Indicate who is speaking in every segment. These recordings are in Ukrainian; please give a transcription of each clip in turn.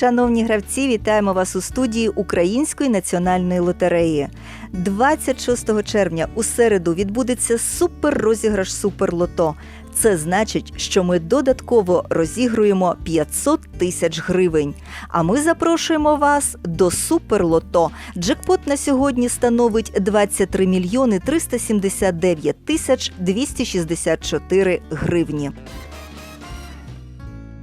Speaker 1: Шановні гравці, вітаємо вас у студії Української національної лотереї. 26 червня у середу відбудеться суперрозіграш Суперлото. Це значить, що ми додатково розігруємо 500 тисяч гривень. А ми запрошуємо вас до Суперлото. Джекпот на сьогодні становить 23 мільйони 379 тисяч 264 гривні.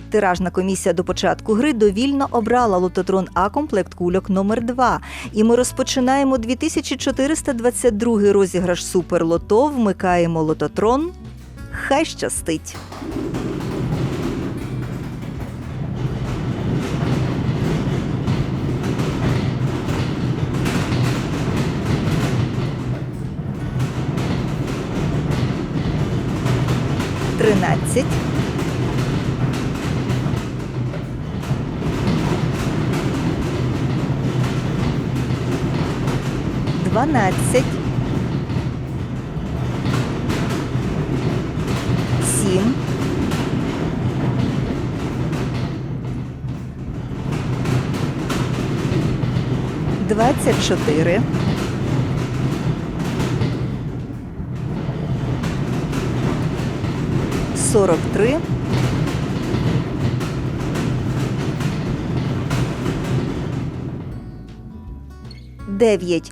Speaker 1: Тиражна комісія до початку гри довільно обрала лототрон А комплект кульок номер 2 І ми розпочинаємо 2422 розіграш Суперлото. Вмикаємо лототрон. Хай щастить! Тринадцять. Дванадцять. Сім. Двадцять чотири. Сорок три. Дев'ять.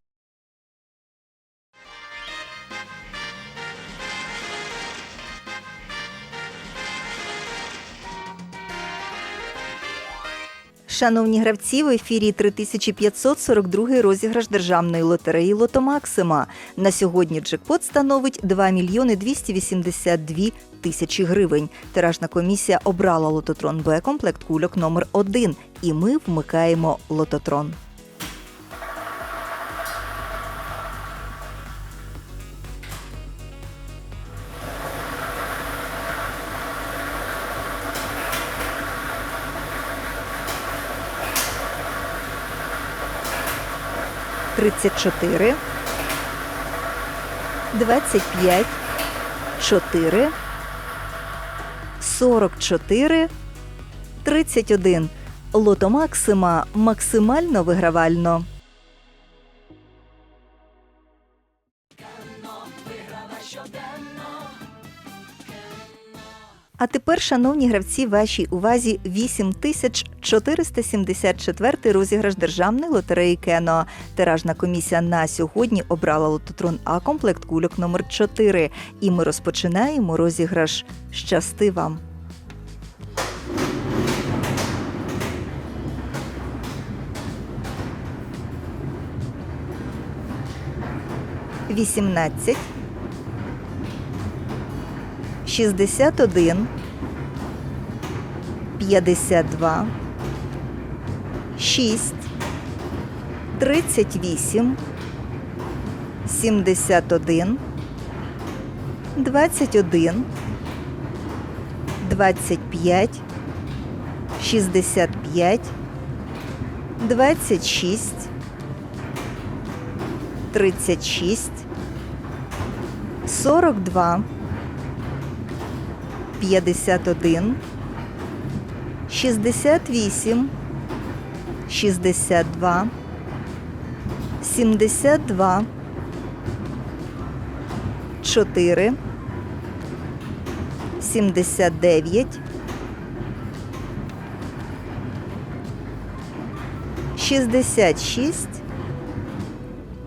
Speaker 1: Шановні гравці, в ефірі 3542 розіграш державної лотереї Лото Максима. На сьогодні джекпот становить 2 мільйони 282 тисячі гривень. Тиражна комісія обрала лототрон Б комплект кульок номер 1 і ми вмикаємо лототрон. Тридцять чотири, двадцять п'ять, чотири, сорок чотири, тридцять один. Лото Максима максимально вигравально. А тепер, шановні гравці, вашій увазі 8474 розіграш державної лотереї Кено. Тиражна комісія на сьогодні обрала лототрон А комплект кульок номер 4 І ми розпочинаємо розіграш. Щасти вам! Вісімнадцять. 61, 52, 6, 38, 71, 21, 25, 65, 26, 36, 42, 51, 68, 62, 72, 4, 79, 66,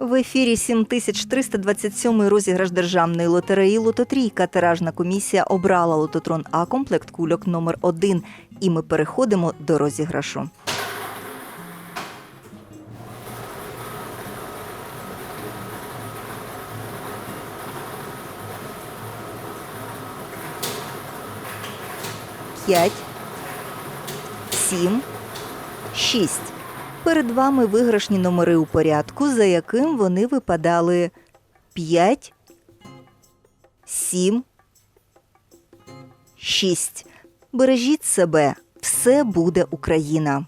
Speaker 1: В ефірі 7327 розіграш державної лотереї Лототрійка. Тиражна комісія обрала лототрон А комплект кульок номер 1 І ми переходимо до розіграшу. П'ять, сім, шість. Перед вами виграшні номери у порядку, за яким вони випадали 5, 7, 6. Бережіть себе, все буде Україна.